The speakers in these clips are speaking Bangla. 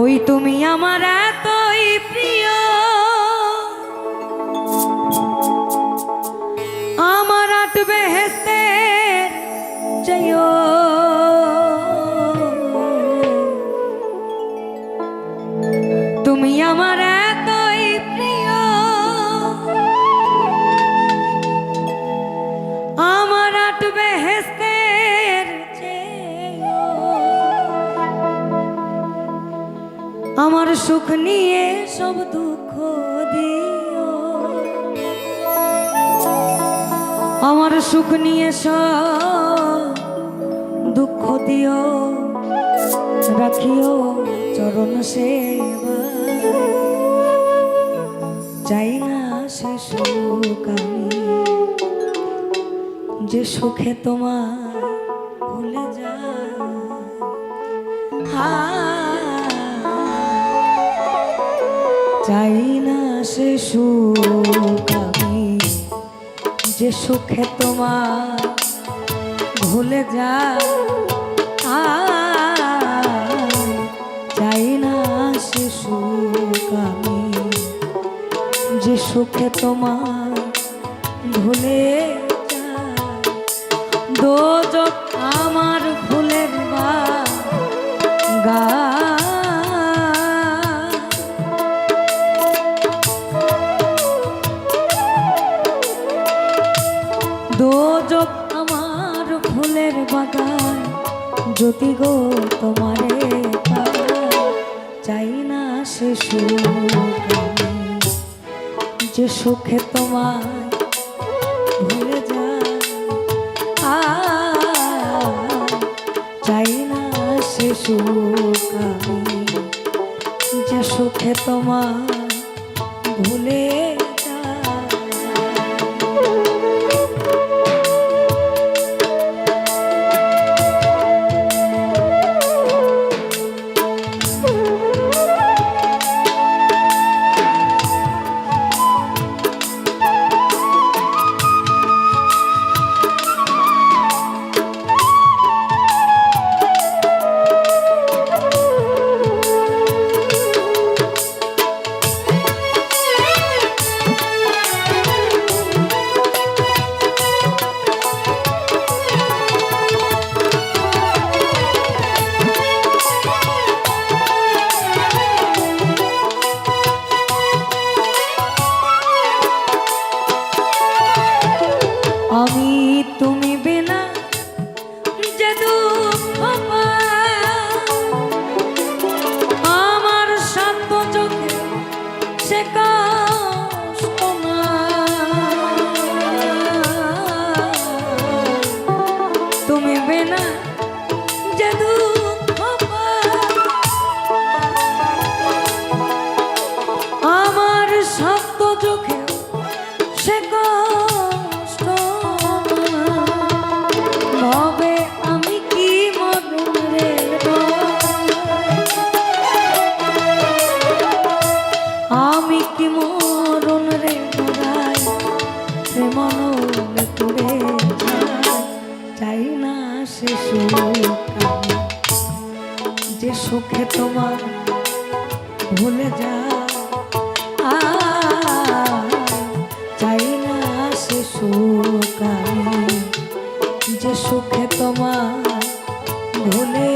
ওই তুমি আমার এতই প্রিয়। আমার আটবে হেসে যাইও তুমি আমার সুখ নিয়ে সব দুঃখ দিও। আমার সুখ নিয়ে সব দুঃখ দিও। রাখিও চরণ সেবা। চাই না সে সুখ আমি, যে সুখে তোমার সে সুখ আমি, যে সুখে তোমার ভুলে যা চাই না সে সুখ আমি, যে সুখে তোমার ভুলে দোজক আমার ফুলের বা গা ফুলের বাগান। জ্যোতি গো তোমারে চাই না সে যে সুখে তোমায় ভুলে আ, চাই না সে সুখ যে সুখে তোমার ভুলে সুখে তোমার ভুলে যা। চাই না সে সুখ যে সুখে তোমার ভুলে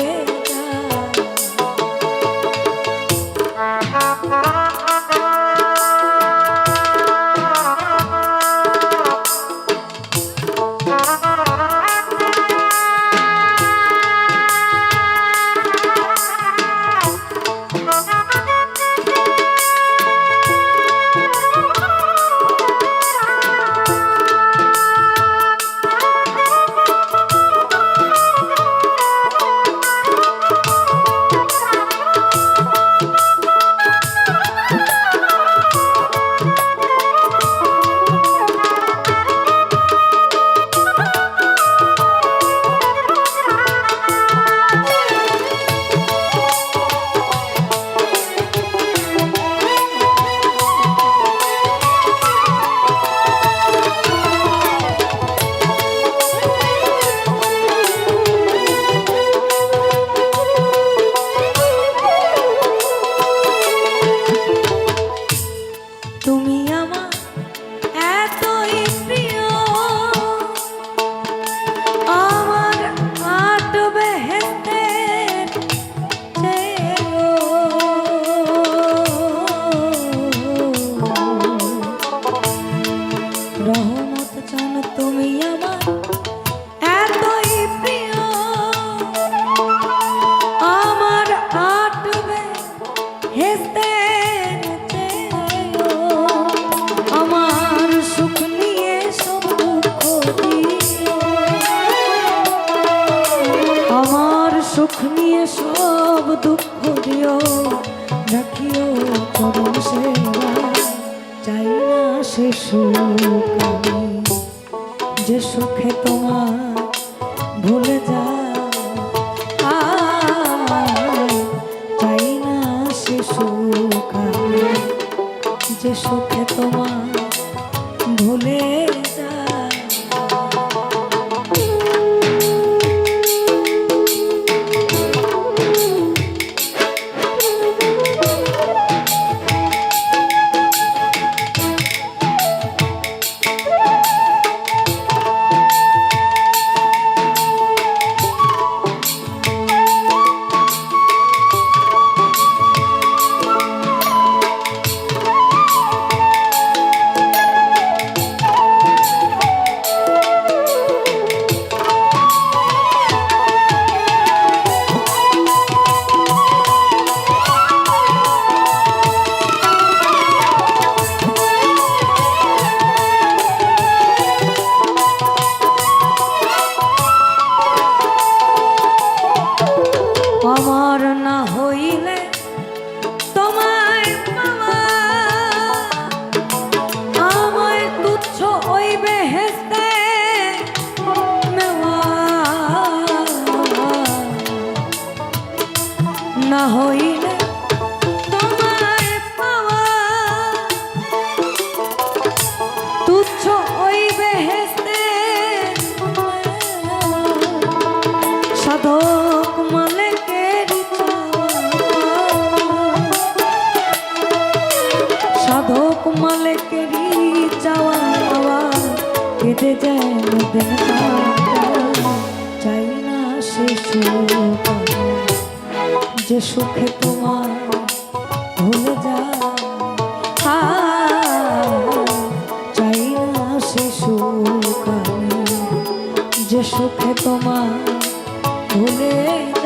যে সুখে তোমার ভুলে যা চাই না সে সুখ যে সুখে তোমার সাধক মালিকের চাওয়া পাওয়া কেটে যেন দিন চাই না সে সুখ। যে সুখে তোমার ভুলে যা চাই না সে সুখ। যে সুখে তোমার ভুলে যা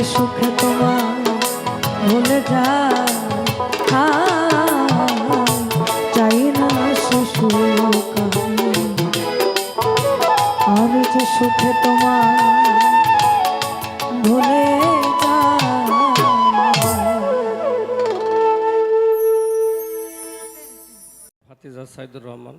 যে সুখে তোমার ভুলে যা চাই না সে সুখ আমি, যে সুখে তোমার ভুলে হাতিজা সাইদুর রহমান।